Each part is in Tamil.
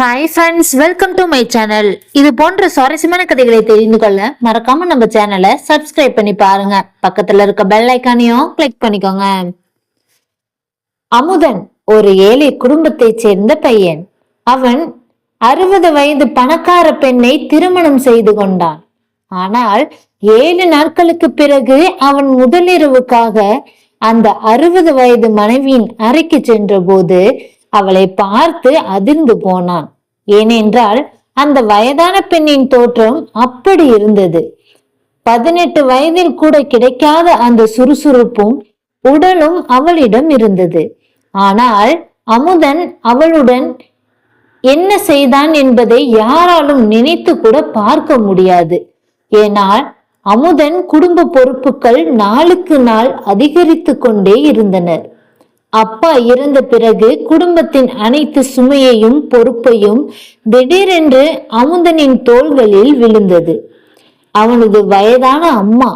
Hi friends welcome to my channel இது போன்ற சுவாரஸ்யமான கதைகளை தெரிந்து கொள்ள மறக்காம நம்ம சேனலை சப்ஸ்கிரைப் பண்ணி பாருங்க. பக்கத்துல இருக்க பெல் ஐக்கானையும் கிளிக் பண்ணிக்கோங்க. அமுதன் ஒரு ஏழை குடும்பத்தை சேர்ந்த பையன். அவன் அறுபது வயது பணக்கார பெண்ணை திருமணம் செய்து கொண்டான். ஆனால் ஏழு நாட்களுக்கு பிறகு அவன் முதலிரவுக்காக அந்த அறுபது வயது மனைவியின் அறைக்கு சென்ற போது அவளை பார்த்து அதிர்ந்து போனான். ஏனென்றால் அந்த வயதான பெண்ணின் தோற்றம் அப்படி இருந்தது. பதினெட்டு வயதில் கூட கிடைக்காத அந்த சுறுசுறுப்பும் உடலும் அவளிடம் இருந்தது. ஆனால் அமுதன் அவளுடன் என்ன செய்தான் என்பதை யாராலும் நினைத்து கூட பார்க்க முடியாது. ஏனால் அமுதன் குடும்ப பொறுப்புகள் நாளுக்கு நாள் அதிகரித்து கொண்டே இருந்தனர். அப்பா இறந்த பிறகு குடும்பத்தின் அனைத்து சுமையையும் பொறுப்பையும் திடீரென்று அமுதனின் தோள்களில் விழுந்தது. அவனது வயதான அம்மா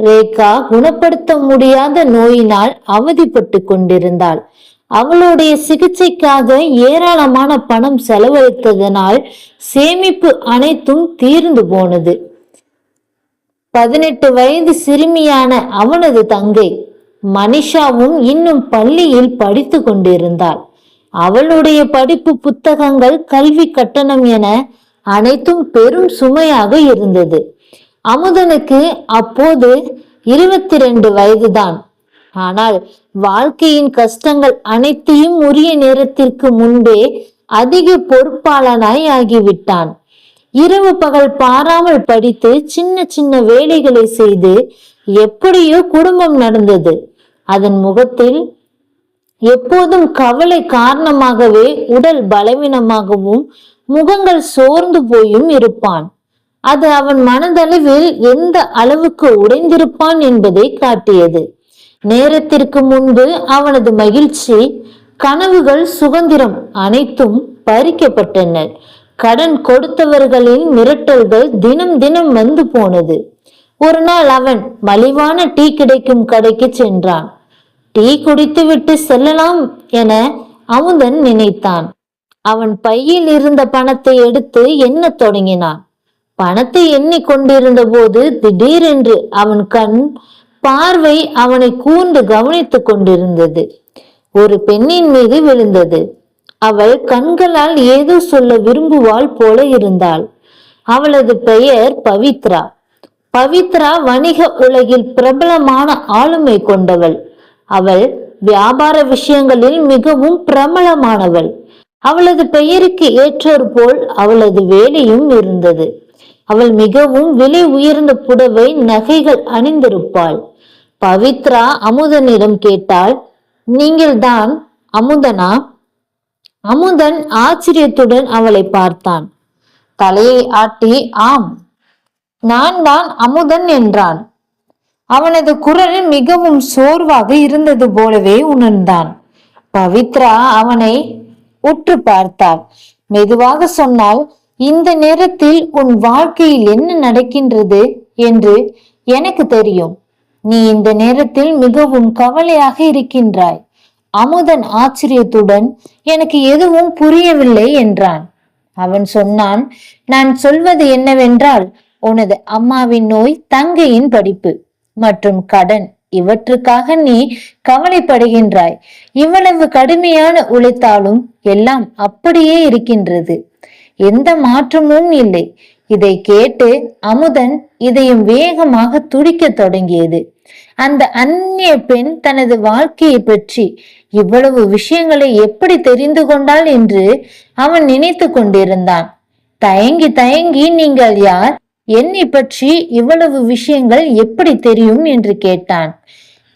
ரேகா குணப்படுத்த முடியாத நோயினால் அவதிப்பட்டு கொண்டிருந்தாள். அவளுடைய சிகிச்சைக்காக ஏராளமான பணம் செலவழித்ததனால் சேமிப்பு அனைத்தும் தீர்ந்து போனது. பதினெட்டு வயது சிறுமியான அவனது தங்கை மனிஷாவும் இன்னும் பள்ளியில் படித்து கொண்டிருந்தாள். அவளுடைய படிப்பு புத்தகங்கள் கல்வி கட்டணம் என அனைத்தும் பெரும் சுமையாக இருந்தது. அமுதனுக்கு அப்போது இருபத்தி ரெண்டு வயதுதான். ஆனால் வாழ்க்கையின் கஷ்டங்கள் அனைத்தையும் உரிய நேரத்திற்கு முன்பே அதிக பொறுப்பாளனாய் ஆகிவிட்டான். இரவு பகல் பாராமல் படித்து சின்ன சின்ன வேலைகளை செய்து எப்படியோ குடும்பம் நடந்தது. அதன் முகத்தில் எப்போதும் கவலை காரணமாகவே உடல் பலவீனமாகவும் முகங்கள் சோர்ந்து போயும் இருப்பான். அது அவன் மனதளவில் எந்த அளவுக்கு உடைந்திருப்பான் என்பதை காட்டியது. நேரத்திற்கு முன்பு அவனது மகிழ்ச்சி கனவுகள் சுதந்திரம் அனைத்தும் பறிக்கப்பட்டன. கடன் கொடுத்தவர்களின் மிரட்டல்கள் தினம் தினம் வந்து போனது. ஒரு நாள் அவன் மலிவான டீ கிடைக்கும் கடைக்கு சென்றான். டீ குடித்துவிட்டு செல்லலாம் என அமுதன் நினைத்தான். அவன் பையில் இருந்த பணத்தை எடுத்து எண்ணத் தொடங்கினான். பணத்தை எண்ணிக்கொண்டிருந்த போது திடீரென்று அவன் கண் பார்வை அவனை கூர்ந்து கவனித்துக் கொண்டிருந்தது. ஒரு பெண்ணின் மீது விழுந்தது. அவள் கண்களால் ஏதோ சொல்ல விரும்புவாள் போல இருந்தாள். அவளது பெயர் பவித்ரா. பவித்ரா வணிக உலகில் பிரபலமான ஆளுமை கொண்டவள். அவள் வியாபார விஷயங்களில் மிகவும் பிரபலமானவள். அவளது பெயருக்கு ஏற்றோர் போல் அவளது வேலையும் இருந்தது. அவள் மிகவும் விலை உயர்ந்த புடவை நகைகள் அணிந்திருப்பாள். பவித்ரா அமுதனிடம் கேட்டாள் நீங்கள்தான் அமுதனா? அமுதன் ஆச்சரியத்துடன் அவளை பார்த்தான். தலையை ஆட்டி ஆம் நான் தான் அமுதன் என்றான். அவனது குரல் மிகவும் சோர்வாக இருந்தது போலவே உணர்ந்தான். பவித்ரா அவனை உற்று பார்த்தாள். மெதுவாக சொன்னால் இந்த நேரத்தில் உன் வாழ்க்கையில் என்ன நடக்கின்றது என்று எனக்கு தெரியும். நீ இந்த நேரத்தில் மிகவும் கவலையாக இருக்கின்றாய். அமுதன் ஆச்சரியத்துடன் எனக்கு எதுவும் புரியவில்லை என்றான். அவன் சொன்னான் நான் சொல்வது என்னவென்றால் உனது அம்மாவின் நோய் தங்கையின் படிப்பு மற்றும் கடன். இவற்றுக்காக நீ கவலைப்படுகின்றாய். இவ்வளவு கடுமையான உழைத்தாலும் எல்லாம் அப்படியே இருக்கின்றது. எந்த மாற்றமும் இல்லை. இதை கேட்டு அமுதன் இதயம் வேகமாக துடிக்க தொடங்கியது. அந்த அந்நிய பெண் தனது வாழ்க்கையை பற்றி இவ்வளவு விஷயங்களை எப்படி தெரிந்து கொண்டாள் என்று அவன் நினைத்து கொண்டிருந்தான். தயங்கி தயங்கி நீங்கள் யார்? என்னை பற்றி இவ்வளவு விஷயங்கள் எப்படி தெரியும் என்று கேட்டான்.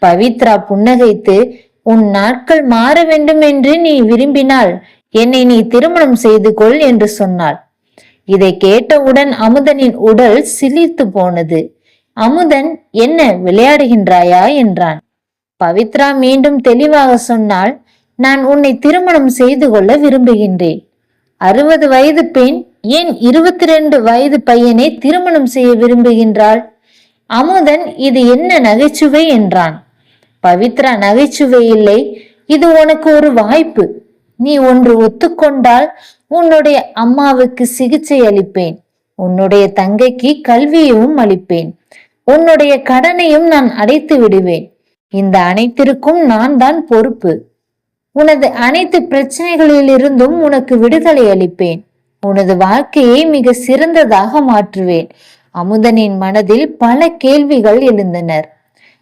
பவித்ரா புன்னகைத்து உன் நாட்கள் மாற வேண்டும் என்று நீ விரும்பினால் என்னை நீ திருமணம் செய்து கொள் என்று சொன்னாள். இதை கேட்டவுடன் அமுதனின் உடல் சிலிர்த்து போனது. அமுதன் என்ன விளையாடுகின்றாயா? என்றான். பவித்ரா மீண்டும் தெளிவாக சொன்னால் நான் உன்னை திருமணம் செய்து கொள்ள விரும்புகின்றேன். அறுபது வயது பெண் ஏன் இருபத்தி ரெண்டு வயது பையனை திருமணம் செய்ய விரும்புகின்றாள். அமுதன் இது என்ன நகைச்சுவை என்றான். பவித்ரா நகைச்சுவை இல்லை. இது உனக்கு ஒரு வாய்ப்பு. நீ ஒன்று ஒத்துக்கொண்டால் உன்னுடைய அம்மாவுக்கு சிகிச்சை அளிப்பேன். உன்னுடைய தங்கைக்கு கல்வியையும் அளிப்பேன். உன்னுடைய கடனையும் நான் அடைத்து விடுவேன். இந்த அனைத்திற்கும் நான் தான் பொறுப்பு. உனது அனைத்து பிரச்சனைகளிலிருந்தும் உனக்கு விடுதலை அளிப்பேன். உனது வாழ்க்கையை மிக சிறந்ததாக மாற்றுவேன். அமுதனின் மனதில் பல கேள்விகள் எழுந்தனர்.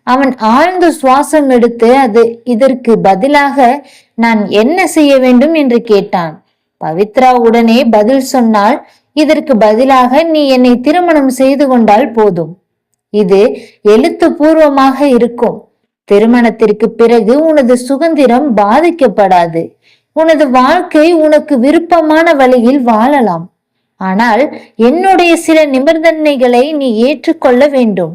அவன் ஆழ்ந்த சுவாசம் எடுத்து அது இதற்கு பதிலாக நான் என்ன செய்ய வேண்டும்? என்று கேட்டான். பவித்ரா உடனே பதில் சொன்னால் இதற்கு பதிலாக நீ என்னை திருமணம் செய்து கொண்டால் போதும். இது எழுத்துப்பூர்வமாக இருக்கும். திருமணத்திற்கு பிறகு உனது சுதந்திரம் பாதிக்கப்படாது. உனது வாழ்க்கை உனக்கு விருப்பமான வழியில் வாழலாம். ஆனால் என்னுடைய சில நிபந்தனைகளை நீ ஏற்றுக்கொள்ள வேண்டும்.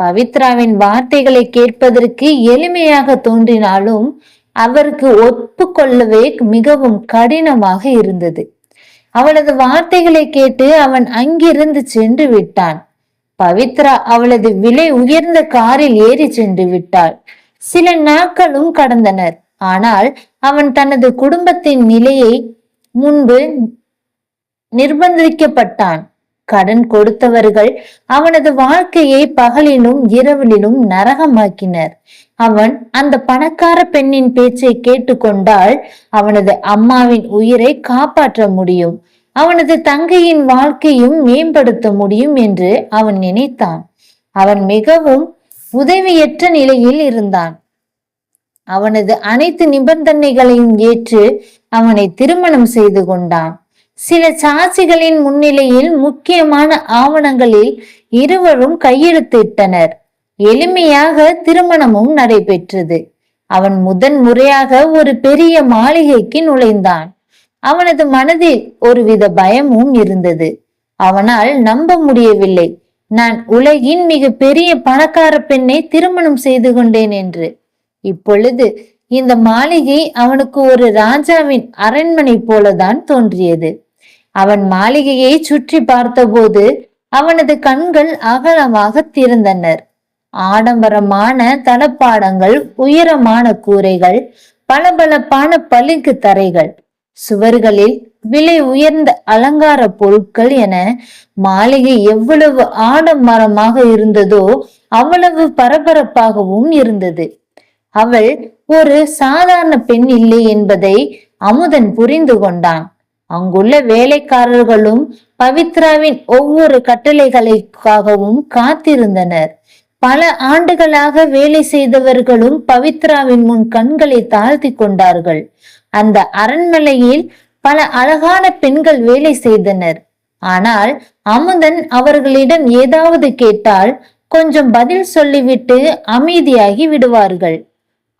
பவித்ராவின் வார்த்தைகளை கேட்பதற்கு எளிமையாக தோன்றினாலும் அவருக்கு ஒப்புக்கொள்ளவே மிகவும் கடினமாக இருந்தது. அவளது வார்த்தைகளை கேட்டு அவன் அங்கிருந்து சென்று விட்டான். பவித்ரா அவளது விலை உயர்ந்த காரில் ஏறி சென்று விட்டாள். சில நாட்களும் கடந்தனர். ஆனால் அவன் தனது குடும்பத்தின் நிலையை முன்பு நிர்பந்திக்கப்பட்டான். கடன் கொடுத்தவர்கள் அவனது வாழ்க்கையை பகலிலும் இரவிலும் நரகமாக்கினர். அவன் அந்த பணக்கார பெண்ணின் பேச்சை கேட்டுக்கொண்டால் அவனது அம்மாவின் உயிரை காப்பாற்ற முடியும். அவனது தங்கையின் வாழ்க்கையும் மேம்படுத்த முடியும் என்று அவன் நினைத்தான். அவன் மிகவும் உதவியற்ற நிலையில் இருந்தான். அவனது அனைத்து நிபந்தனைகளையும் ஏற்று அவனை திருமணம் செய்து கொண்டான். சில சாட்சிகளின் முன்னிலையில் முக்கியமான ஆவணங்களில் இருவரும் கையெழுத்திட்டனர். எளிமையாக திருமணமும் நடைபெற்றது. அவன் முதன் முறையாக ஒரு பெரிய மாளிகைக்கு நுழைந்தான். அவனது மனதில் ஒருவித பயமும் இருந்தது. அவனால் நம்ப முடியவில்லை. நான் உலகின் மிக பெரிய பணக்கார பெண்ணை திருமணம் செய்து கொண்டேன் என்று. இப்பொழுது இந்த மாளிகை அவனுக்கு ஒரு ராஜாவின் அரண்மனை போலதான் தோன்றியது. அவன் மாளிகையை சுற்றி பார்த்தபோது அவனது கண்கள் அகலமாக திறந்தனர். ஆடம்பரமான தளப்பாடங்கள் உயரமான கூரைகள் பளபளப்பான பளிங்கு தரைகள் சுவர்களில் விலை உயர்ந்த அலங்கார பொருட்கள் என மாளிகை எவ்வளவு ஆடம்பரமாக இருந்ததோ அவ்வளவு பரபரப்பாகவும் இருந்தது. அவள் ஒரு சாதாரண பெண் இல்லை என்பதை அமுதன் புரிந்து கொண்டான். அங்குள்ள வேலைக்காரர்களும் பவித்ராவின் ஒவ்வொரு கட்டளைகளுக்காகவும் காத்திருந்தனர். பல ஆண்டுகளாக வேலை செய்தவர்களும் பவித்ராவின் முன் கண்களை தாழ்த்தி கொண்டார்கள். அந்த அரண்மனையில் பல அழகான பெண்கள் வேலை செய்தனர். ஆனால் அமுதன் அவர்களிடம் ஏதாவது கேட்டால் கொஞ்சம் பதில் சொல்லிவிட்டு அமைதியாகி விடுவார்கள்.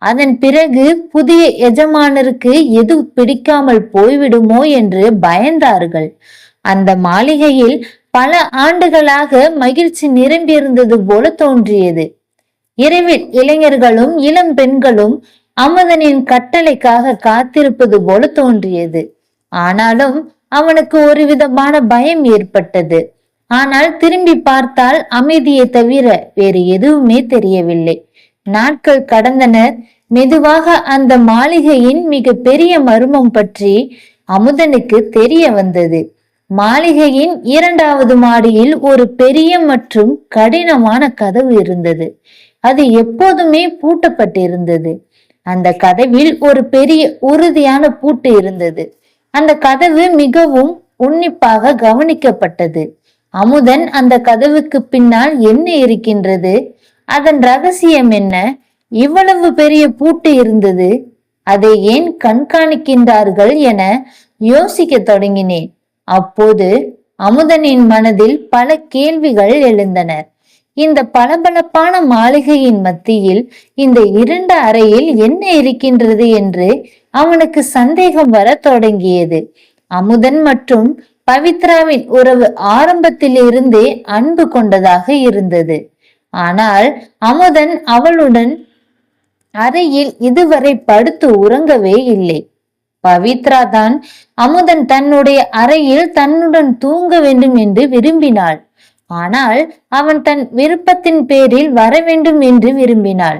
அதன் பிறகு புதிய எஜமானருக்கு எது பிடிக்காமல் போய்விடுமோ என்று பயந்தார்கள். அந்த மாளிகையில் பல ஆண்டுகளாக மகிழ்ச்சி நிரம்பியிருந்தது போல தோன்றியது. இரவில் இளைஞர்களும் இளம் பெண்களும் அமுதனின் கட்டளைக்காக காத்திருப்பது போல தோன்றியது. ஆனாலும் அவனுக்கு ஒரு விதமான பயம் ஏற்பட்டது. ஆனால் திரும்பி பார்த்தால் அமைதியை தவிர வேறு எதுவுமே தெரியவில்லை. நாட்கள் கடந்தன. மெதுவாக அந்த மாளிகையின் மிக பெரிய மர்மம் பற்றி அமுதனுக்கு தெரிய வந்தது. மாளிகையின் இரண்டாவது மாடியில் ஒரு பெரிய மற்றும் கடினமான கதவு இருந்தது. அது எப்போதுமே பூட்டப்பட்டிருந்தது. அந்த கதவில் ஒரு பெரிய உறுதியான பூட்டு இருந்தது. அந்த கதவு மிகவும் உன்னிப்பாக கவனிக்கப்பட்டது. அமுதன் அந்த கதவுக்கு பின்னால் என்ன இருக்கின்றது? அதன் ரகசியம் என்ன? இவ்வளவு பெரிய பூட்டு இருந்தது அதை ஏன் கண்காணிக்கின்றார்கள் என யோசிக்க தொடங்கினேன். அப்போது அமுதனின் மனதில் பல கேள்விகள் எழுந்தன. இந்த பளபளப்பான மாளிகையின் மத்தியில் இந்த இருண்ட அறையில் என்ன இருக்கின்றது என்று அவனுக்கு சந்தேகம் வர தொடங்கியது. அமுதன் மற்றும் பவித்ராவின் உறவு ஆரம்பத்திலிருந்தே அன்பு கொண்டதாக இருந்தது. ஆனால் அமுதன் அவளுடன் அறையில் இதுவரை படுத்து உறங்கவே இல்லை. பவித்ரா தான் அமுதன் தன்னுடைய அறையில் தன்னுடன் தூங்க வேண்டும் என்று விரும்பினாள். ஆனால் அவன் தன் விருப்பத்தின் பேரில் வர வேண்டும் என்று விரும்பினாள்.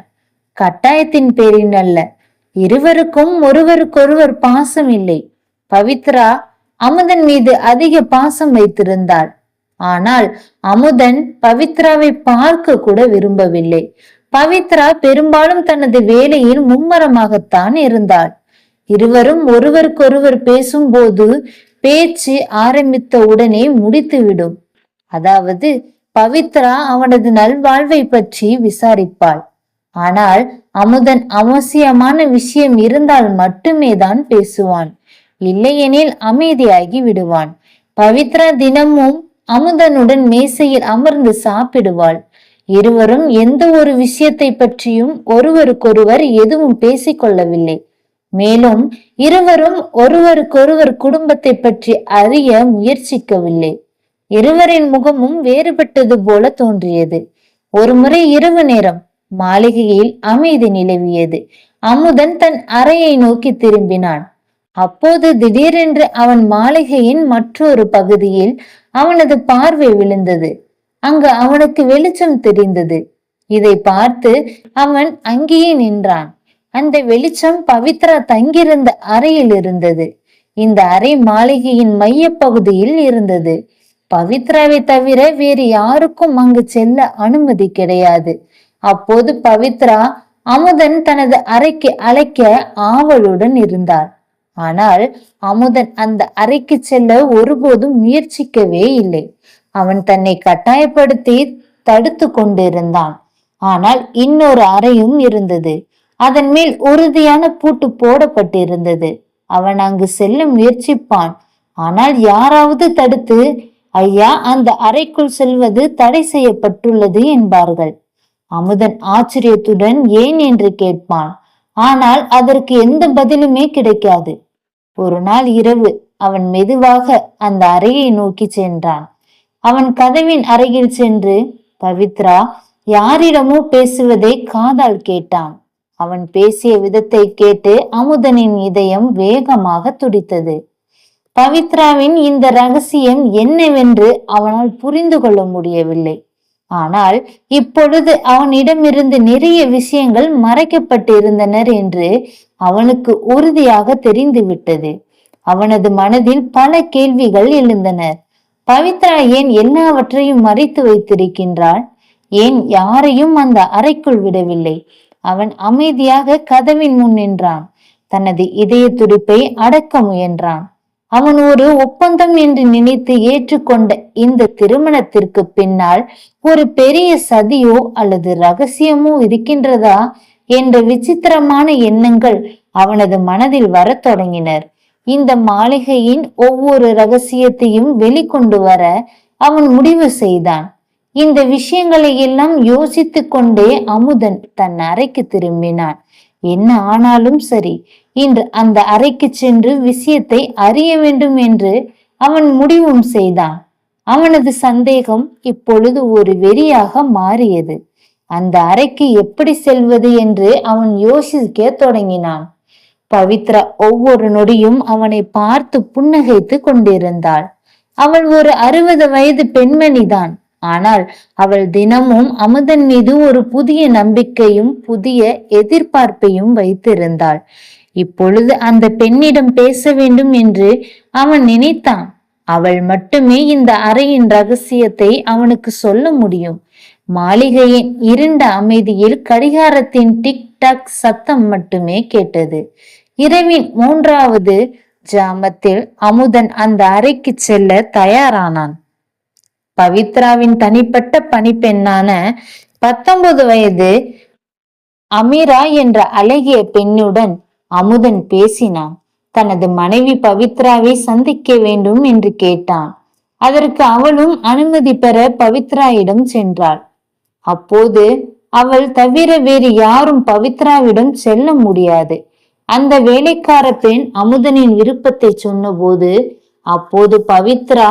கட்டாயத்தின் பேரில் அல்ல. இருவருக்கும் ஒருவருக்கொருவர் பாசம் இல்லை. பவித்ரா அமுதன் மீது அதிக பாசம் வைத்திருந்தாள். ஆனால் அமுதன் பவித்ராவை பார்க்க கூட விரும்பவில்லை. பவித்ரா பெரும்பாலும் தனது வேலையில் மும்மரமாகத்தான் இருந்தாள். இருவரும் ஒருவருக்கொருவர் பேசும்போது பேச்சு ஆரம்பித்த உடனே முடித்துவிடும். அதாவது பவித்ரா அவனது நல்வாழ்வை பற்றி விசாரிப்பாள். ஆனால் அமுதன் அவசியமான விஷயம் இருந்தால் மட்டுமே தான் பேசுவான். இல்லையெனில் அமைதியாகி விடுவான். பவித்ரா தினமும் அமுதனுடன் மேசையில் அமர்ந்து சாப்பிடுவாள். இருவரும் எந்த ஒரு விஷயத்தை பற்றியும் ஒருவருக்கொருவர் எதுவும் பேசிக்கொள்ளவில்லை மேலும் இருவரும் ஒருவருக்கொருவர் குடும்பத்தை பற்றி அறிய முயற்சிக்கவில்லை. இருவரின் முகமும் வேறுபட்டது போல தோன்றியது. ஒருமுறை இரவு நேரம் மாளிகையில் அமைதி நிலவியது. அமுதன் தன் அறையை நோக்கி திரும்பினான். அப்போது திடீரென்று அவன் மாளிகையின் மற்றொரு பகுதியில் அவனது பார்வை விழுந்தது. அங்கு அவனுக்கு வெளிச்சம் தெரிந்தது. இதை பார்த்து அவன் அங்கேயே நின்றான். அந்த வெளிச்சம் பவித்ரா தங்கியிருந்த அறையில் இருந்தது. இந்த அறை மாளிகையின் மைய பகுதியில் இருந்தது. பவித்ராவை தவிர வேறு யாருக்கும் அங்கு செல்ல அனுமதி கிடையாது. அப்போது பவித்ரா அமுதன் தனது அறைக்கு அழைக்க ஆவலுடன் இருந்தார் ஆனால் அமுதன் அந்த அறைக்கு செல்ல ஒருபோதும் முயற்சிக்கவே இல்லை. அவன் தன்னை கட்டாயப்படுத்தி தடுத்து கொண்டிருந்தான். ஆனால் இன்னொரு அறையும் இருந்தது. அதன் மேல் உறுதியான பூட்டு போடப்பட்டிருந்தது. அவன் அங்கு செல்ல முயற்சிப்பான். ஆனால் யாராவது தடுத்து ஐயா அந்த அறைக்குள் செல்வது தடை செய்யப்பட்டுள்ளது என்பார்கள். அமுதன் ஆச்சரியத்துடன் ஏன்? என்று கேட்பான். ஆனால் அதற்கு எந்த பதிலுமே கிடைக்காது. ஒரு நாள் இரவு அவன் மெதுவாக அந்த அறையை நோக்கி சென்றான். அவன் கதவின் அருகில் சென்று பவித்ரா யாரிடமோ பேசுவதை காதால் கேட்டான் அவன் பேசிய விதத்தை கேட்டு அமுதனின் இதயம் வேகமாக துடித்தது. பவித்ராவின் இந்த ரகசியம் என்னவென்று அவனால் புரிந்து கொள்ள முடியவில்லை. ஆனால் இப்பொழுது அவனிடமிருந்து நிறைய விஷயங்கள் மறைக்கப்பட்டிருந்தனர் என்று அவனுக்கு உறுதியாக தெரிந்துவிட்டது. அவனது மனதில் பல கேள்விகள் எழுந்தனர் பவித்ரா ஏன் எல்லாவற்றையும் மறைத்து வைத்திருக்கின்றாள் ஏன் யாரையும் அந்த அறைக்குள் விடவில்லை? அவன் அமைதியாக கதவின் முன் நின்றான். தனது இதய துடிப்பை அடக்க முயன்றான். அவன் ஒரு ஒப்பந்தம் என்று நினைத்து ஏற்றுக்கொண்ட இந்த திருமணத்திற்கு பின்னால் ஒரு பெரிய சதியோ அல்லது ரகசியமோ இருக்கின்றதா என்ற விசித்திரமான எண்ணங்கள் அவனது மனதில் வரத் தொடங்கினர். இந்த மாளிகையின் ஒவ்வொரு ரகசியத்தையும் வெளிக்கொண்டு வர அவன் முடிவு செய்தான். இந்த விஷயங்களை எல்லாம் யோசித்து கொண்டே அமுதன் தன் அறைக்கு திரும்பினான். என்ன ஆனாலும் சரி இன்று அந்த அறைக்கு சென்று விஷயத்தை அறிய வேண்டும் என்று அவன் முடிவும் செய்தான். அவனது சந்தேகம் இப்பொழுது ஒரு வெறியாக மாறியது. அந்த அறைக்கு எப்படி செல்வது என்று அவன் யோசிக்க தொடங்கினான். பவித்ரா ஒவ்வொரு நொடியும் அவனை பார்த்து புன்னகைத்து கொண்டிருந்தாள். அவள் ஒரு அறுபது வயது பெண்மணிதான். ஆனால் அவள் தினமும் அமுதன் மீது ஒரு புதிய நம்பிக்கையும் புதிய எதிர்பார்ப்பையும் வைத்திருந்தாள். இப்பொழுது அந்த பெண்ணிடம் பேச வேண்டும் என்று அவன் நினைத்தான். அவள் மட்டுமே இந்த அறையின் ரகசியத்தை அவனுக்கு சொல்ல முடியும். மாளிகையின் இருண்ட அமைதியில் கடிகாரத்தின் டிக் டக் சத்தம் மட்டுமே கேட்டது. இரவின் மூன்றாவது ஜாமத்தில் அமுதன் அந்த அறைக்கு செல்ல தயாரானான். பவித்ராவின் தனிப்பட்ட பணிப்பெண்ணான பத்தொன்பது வயது அமீரா என்ற அழகிய பெண்ணுடன் அமுதன் பேசினான். தனது மனைவி பவித்ராவை சந்திக்க வேண்டும் என்று கேட்டான். அதற்கு அவளும் அனுமதி பெற பவித்ராயிடம் சென்றாள். அப்போது அவள் தவிர வேறு யாரும் பவித்ராவிடம் செல்ல முடியாது. அந்த வேலைக்கார பெண் அமுதனின் விருப்பத்தை சொன்னபோது அப்போது பவித்ரா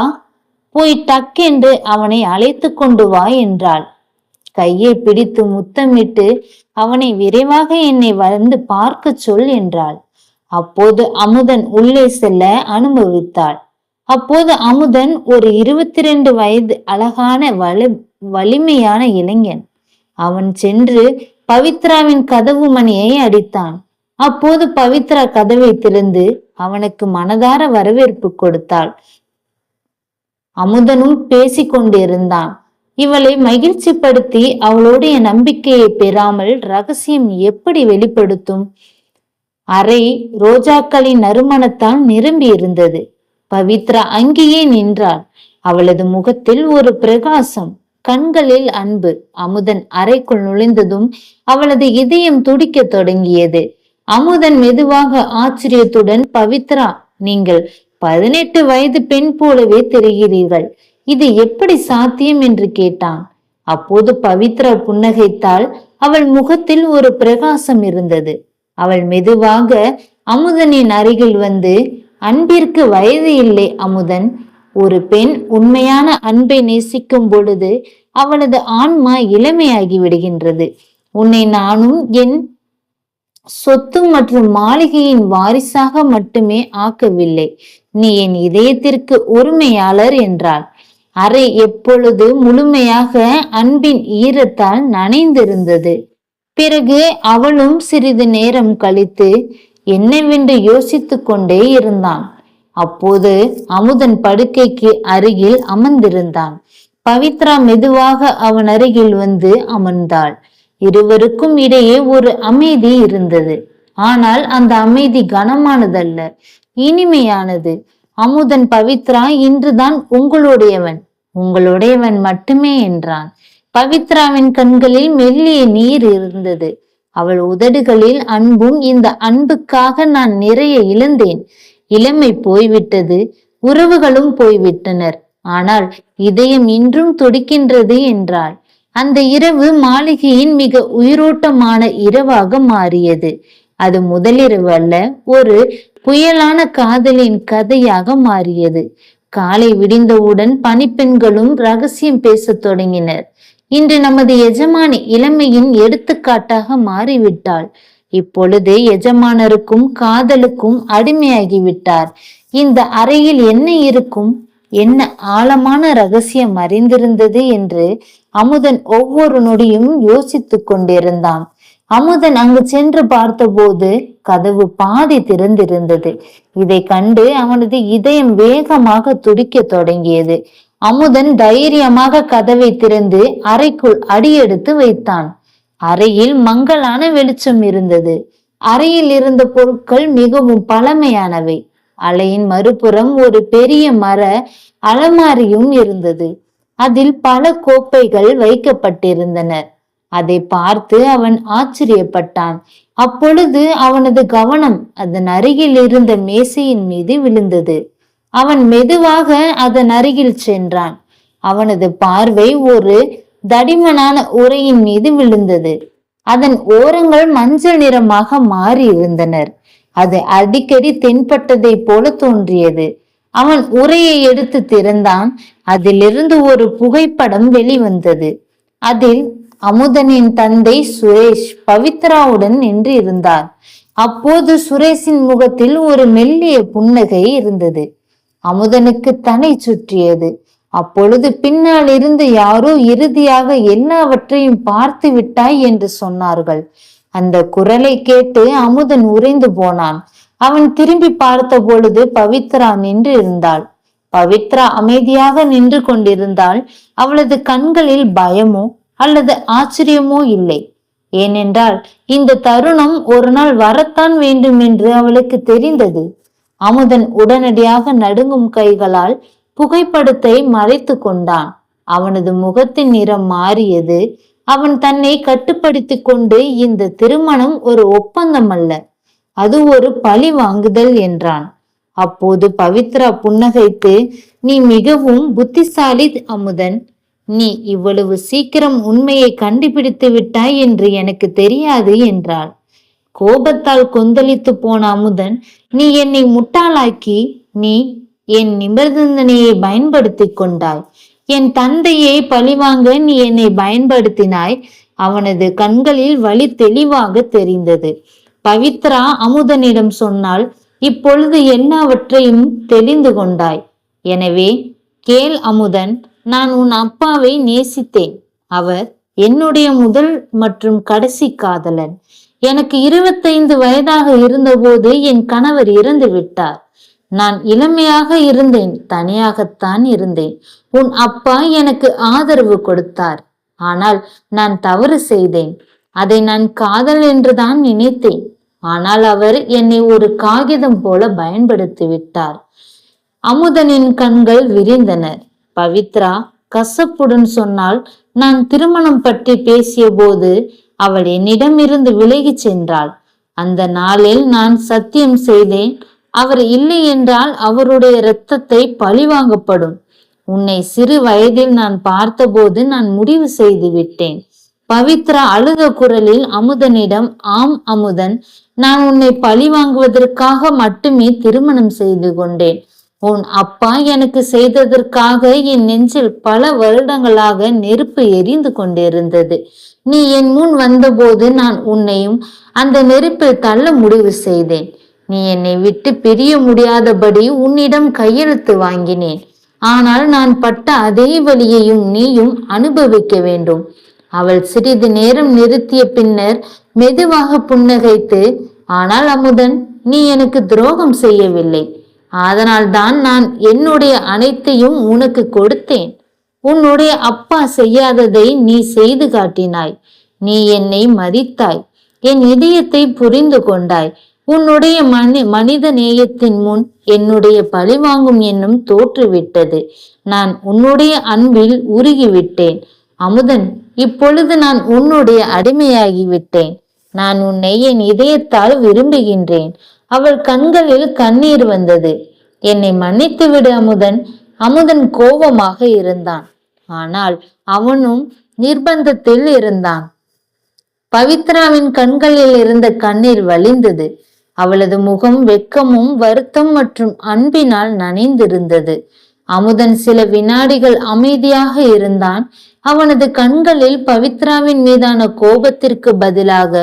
போய் டக்கென்று அவனை அழைத்து கொண்டு வா என்றாள். கையை பிடித்து முத்தமிட்டு அவனை விரைவாக என்னை வந்து பார்க்க சொல் என்றாள். அப்போது அமுதன் உள்ளே செல்ல அனுபவித்தாள் அப்போது அமுதன் ஒரு இருபத்தி ரெண்டு வயது அழகான வலு வலிமையான இளைஞன். அவன் சென்று பவித்ராவின் கதவு மணியை அடித்தான். அப்போது பவித்ரா கதவை திறந்து அவனுக்கு மனதார வரவேற்பு கொடுத்தாள். அமுதனும் பேசிக் கொண்டிருந்தான் இவளை மகிழ்ச்சிப்படுத்தி அவளுடைய நம்பிக்கையை பெறாமல் ரகசியம் எப்படி வெளிப்படுத்தும்? அறை ரோஜாக்களின் நறுமணத்தால் நிரம்பி இருந்தது பவித்ரா அங்கேயே நின்றாள். அவளது முகத்தில் ஒரு பிரகாசம் கண்களில் அன்பு. அமுதன் அறைக்குள் நுழைந்ததும் அவளது இதயம் துடிக்க தொடங்கியது. அமுதன் மெதுவாக ஆச்சரியத்துடன் பவித்ரா நீங்கள் பதினெட்டு வயது பெண் போலவே தெரிகிறீர்கள். இது எப்படி சாத்தியம் என்று கேட்டான். அப்போது பவித்ரா புன்னகைத்தால் அவள் முகத்தில் ஒரு பிரகாசம் இருந்தது. அவள் மெதுவாக அமுதனின் அருகில் வந்து அன்பிற்கு வயது இல்லை அமுதன். ஒரு பெண் உண்மையான அன்பை நேசிக்கும் பொழுது அவளது ஆன்மா இளமையாகி விடுகின்றது உன்னை நானும் என் சொத்து மற்றும் மாளிகையின் வாரிசாக மட்டுமே ஆக்கவில்லை. நீ என் இதயத்திற்கு உரிமையாளர் என்றாள். அறை எப்பொழுது முழுமையாக அன்பின் ஈரத்தால் நனைந்திருந்தது. பிறகு அவளும் சிறிது நேரம் கழித்து என்னவென்று யோசித்துக் கொண்டே இருந்தான். அப்போது அமுதன் படுக்கைக்கு அருகில் அமர்ந்திருந்தான். பவித்ரா மெதுவாக அவன் அருகில் வந்து அமர்ந்தாள். இருவருக்கும் இடையே ஒரு அமைதி இருந்தது. ஆனால் அந்த அமைதி கனமானதல்ல. இனிமையானது. அமுதன் பவித்ரா இன்றுதான் உங்களுடையவன். உங்களுடையவன் மட்டுமே என்றான். பவித்ராவின் கண்களில் மெல்லிய நீர் இருந்தது. அவள் உதடுகளில் அன்பும் இந்த அன்புக்காக நான் நிறைய இழந்தேன். இளமை போய்விட்டது உறவுகளும் போய்விட்டனர். ஆனால் இதயம் இன்றும் துடிக்கின்றது என்றாள். அந்த இரவு மாளிகையின் மிக உயிரோட்டமான இரவாக மாறியது. அது முதலிரவு அல்ல ஒரு புயலான காதலின் கதையாக மாறியது. காலை விடிந்தவுடன் பணிப்பெண்களும் ரகசியம் பேசத் தொடங்கினர். இன்று நமது எஜமானி இளமையின் எடுத்துக்காட்டாக மாறிவிட்டாள். இப்பொழுது எஜமானருக்கும் காதலுக்கும் அடிமையாகிவிட்டார். இந்த அறையில் என்ன இருக்கும்? என்ன ஆழமான ரகசியம் அறிந்திருந்தது என்று அமுதன் ஒவ்வொரு நொடியும் யோசித்துக் கொண்டிருந்தான். அமுதன் அங்கு சென்று பார்த்தபோது கதவு பாதி திறந்திருந்தது. இதை கண்டு அவனது இதயம் வேகமாக துடிக்க தொடங்கியது. அமுதன் தைரியமாக கதவை திறந்து அறைக்குள் அடியெடுத்து வைத்தான். அறையில் மங்கலான வெளிச்சம் இருந்தது. அறையில் இருந்த பொருட்கள் மிகவும் பழமையானவை. அலையின் மறுபுறம் ஒரு பெரிய மர அலமாரியும் இருந்தது. அதில் பல கோப்பைகள் வைக்கப்பட்டிருந்தன. அதை பார்த்து அவன் ஆச்சரியப்பட்டான். அப்பொழுது அவனது கவனம் அதன் அருகில் இருந்த மேசையின் மீது விழுந்தது. அவன் மெதுவாக அதன் அருகில் சென்றான். அவனது பார்வை ஒரு தடிமனான உரையின் மீது விழுந்தது. அதன் ஓரங்கள் மஞ்சள் நிறமாக மாறி இருந்தனர். அது அடிக்கடி தென்பட்டதை போல தோன்றியது. அவன் உரையை எடுத்து திறந்தான். அதிலிருந்து ஒரு புகைப்படம் வெளிவந்தது. அதில் அமுதனின் தந்தை சுரேஷ் பவித்ராவுடன் நின்று இருந்தார். அப்போது சுரேஷின் முகத்தில் ஒரு மெல்லிய புன்னகை இருந்தது. அமுதனுக்கு தலை சுற்றியது. அப்பொழுது பின்னால் இருந்து யாரோ இறுதியாக எல்லாவற்றையும் பார்த்து விட்டாய் என்று சொன்னார்கள். அந்த குரலை கேட்டு அமுதன் உறைந்து போனான். அவன் திரும்பி பார்த்த பொழுது பவித்ரா நின்று இருந்தாள். பவித்ரா அமைதியாக நின்று கொண்டிருந்தாள். அவளது கண்களில் பயமோ அல்லது ஆச்சரியமோ இல்லை. ஏனென்றால் இந்த தருணம் ஒரு நாள் வரத்தான் வேண்டும் என்று அவளுக்கு தெரிந்தது. அமுதன் உடனடியாக நடுங்கும் கைகளால் புகைப்படத்தை மறைத்து கொண்டான். அவனது முகத்தின் நிறம் மாறியது. அவன் தன்னை கட்டுப்படுத்தி கொண்டு இந்த திருமணம் ஒரு ஒப்பந்தம் அல்ல அது ஒரு பழி வாங்குதல் என்றான். அப்போது பவித்ரா புன்னகைத்து நீ மிகவும் புத்திசாலி அமுதன். நீ இவ்வளவு சீக்கிரம் உண்மையை கண்டுபிடித்து விட்டாய் என்று எனக்கு தெரியாது என்றாள். கோபத்தால் கொந்தளித்து போன அமுதன் நீ என்னை முட்டாளாக்கி நீ என் நிபந்தனையை பயன்படுத்தி கொண்டாய். என் தந்தையை பழிவாங்க நீ என்னை பயன்படுத்தினாய். அவனது கண்களில் வழி தெளிவாக தெரிந்தது. பவித்ரா அமுதனிடம் சொன்னால் இப்பொழுது எல்லாவற்றையும் தெளிந்து கொண்டாய். எனவே கேள் அமுதன் நான் உன் அப்பாவை நேசித்தேன். அவர் என்னுடைய முதல் மற்றும் கடைசி காதலன். எனக்கு இருபத்தைந்து வயதாக இருந்தபோது என் கணவர் இறந்து விட்டார் நான் இளமையாக இருந்தேன் தனியாகத்தான் இருந்தேன். உன் அப்பா எனக்கு ஆதரவு கொடுத்தார். ஆனால் நான் தவறு செய்தேன். அதை நான் காதல் என்றுதான் நினைத்தேன். ஆனால் அவர் என்னை ஒரு காகிதம் போல பயன்படுத்தி விட்டார் அமுதனின் கண்கள் விரிந்தனர் பவித்ரா கசப்புடன் சொன்னால் நான் திருமணம் பற்றி பேசிய போது அவள் என்னிடமிருந்து விலகிச் சென்றாள். அந்த நாளில் நான் சத்தியம் செய்தேன். அவர் இல்லை என்றால் அவருடைய இரத்தத்தை பழிவாங்கப்படும். உன்னை சிறு வயதில் நான் பார்த்தபோது நான் முடிவு செய்து விட்டேன் பவித்ரா அழுத குரலில் அமுதனிடம் ஆம் அமுதன். நான் உன்னை பழி வாங்குவதற்காக மட்டுமே திருமணம் செய்து கொண்டேன். உன் அப்பா எனக்கு செய்ததற்காக என் நெஞ்சில் பல வருடங்களாக நெருப்பு எரிந்து கொண்டிருந்தது. நீ என் முன் வந்தபோது நான் உன்னையும் அந்த நெருப்பில் தள்ள முடிவு செய்தேன். நீ என்னை விட்டு பிரிய முடியாதபடி உன்னிடம் கையெழுத்து வாங்கினேன். ஆனால் நான் பட்ட அதே வழியையும் நீயும் அனுபவிக்க வேண்டும். அவள் சிறிது நேரம் நிறுத்திய பின்னர் மெதுவாக புன்னகைத்து ஆனால் அமுதன் நீ எனக்கு துரோகம் செய்யவில்லை. அதனால்தான் நான் என்னுடைய அனைத்தையும் உனக்கு கொடுத்தேன். உன்னுடைய அப்பா செய்யாததை நீ செய்து காட்டினாய். நீ என்னை மதித்தாய். என் இதயத்தை புரிந்து கொண்டாய். உன்னுடைய மனி மனித நேயத்தின் முன் என்னுடைய பழிவாங்கும் எண்ணம் தோற்றுவிட்டது. நான் உன்னுடைய அன்பில் உருகிவிட்டேன். அமுதன் இப்பொழுது நான் உன்னுடைய அடிமையாகிவிட்டேன். நான் உன்னை என் இதயத்தால் விரும்புகின்றேன். அவள் கண்களில் கண்ணீர் வந்தது. என்னை மன்னித்து விடு அமுதன். அமுதன் கோபமாக இருந்தான். ஆனால் அவனும் நிர்பந்தத்தில் இருந்தான். பவித்ராவின் கண்களில் இருந்த கண்ணீர் வழிந்தது. அவளது முகம் வெக்கமும் வருத்தம் மற்றும் அன்பினால் நனைந்திருந்தது. அமுதன் சில வினாடிகள் அமைதியாக இருந்தான். அவனது கண்களில் பவித்ராவின் மீதான கோபத்திற்கு பதிலாக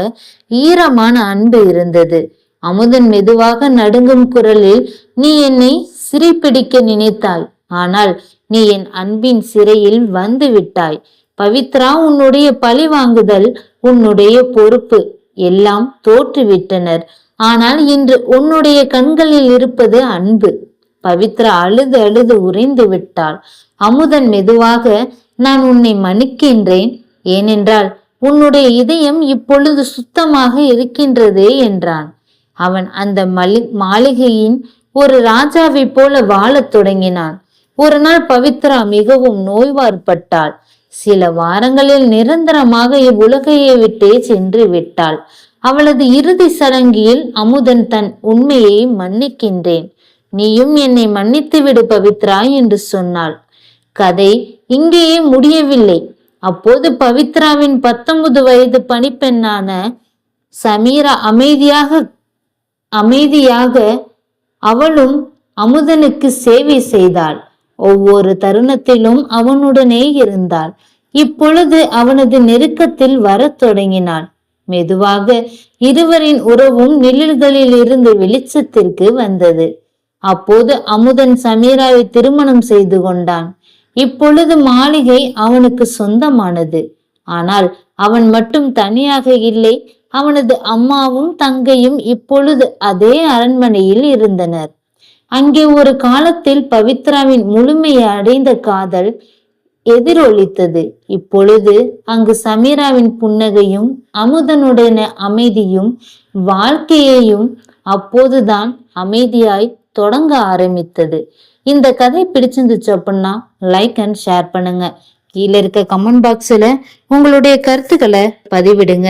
ஈரமான அன்பு இருந்தது. அமுதன் மெதுவாக நடுங்கும் குரலில் நீ என்னை சிறைப்பிடிக்க நினைத்தாய். ஆனால் நீ என் அன்பின் சிறையில் வந்து விட்டாய். பவித்ரா உன்னுடைய பழி வாங்குதல் உன்னுடைய பொறுப்பு எல்லாம் தோற்றுவிட்டனர். ஆனால் இன்று உன்னுடைய கண்களில் இருப்பது அன்பு. பவித்ரா அழுது அழுது உறைந்து விட்டாள். அமுதன் மெதுவாக நான் உன்னை மன்னிக்கின்றேன். ஏனென்றால் உன்னுடைய இதயம் இப்பொழுது சுத்தமாக இருக்கின்றதே என்றான். அவன் அந்த மலி மாளிகையின் ஒரு ராஜாவை போல வாழத் தொடங்கினான். ஒரு நாள் பவித்ரா மிகவும் நோய்வார்பட்டாள் சில வாரங்களில் நிரந்தரமாக இவ்வுலகையை விட்டே சென்று விட்டாள். அவளது இறுதி சடங்கியில் அமுதன் தன் உண்மையை மன்னிக்கின்றேன். நீயும் என்னை மன்னித்து விடு பவித்ரா என்று சொன்னாள். கதை இங்கேயே முடியவில்லை. அப்போது பவித்ராவின் பத்தொன்பது வயது பணிப்பெண்ணான சமீரா அமைதியாக அமைதியாக அவளும் அமுதனுக்கு சேவை செய்தாள். ஒவ்வொரு தருணத்திலும் அவனுடனே இருந்தாள். இப்பொழுது அவனது நெருக்கத்தில் வரத் தொடங்கினாள் மெதுவாக இருவரின் உறவும் நிழல்களில் இருந்து வெளிச்சத்திற்கு வந்தது. அப்போது அமுதன் சமீராவை திருமணம் செய்து கொண்டான். இப்பொழுது மாளிகை அவனுக்கு சொந்தமானது. ஆனால் அவன் மட்டும் தனியாக இல்லை. அவனது அம்மாவும் தங்கையும் இப்பொழுது அதே அரண்மனையில் இருந்தனர். அங்கே ஒரு காலத்தில் பவித்ராவின் முழுமையை அடைந்த காதல் எதிரொலித்தது. இப்பொழுது அங்கு சமீராவின் புன்னகையும் அமுதனுடன அமைதியும் வாழ்க்கையையும் அப்போதுதான் அமைதியாய் தொடங்க ஆரம்பித்தது. இந்த கதை பிடிச்சிருந்துச்சு அப்படின்னா லைக் அண்ட் ஷேர் பண்ணுங்க. கீழே இருக்க கமெண்ட் பாக்ஸில் உங்களுடைய கருத்துக்களை பதிவிடுங்க.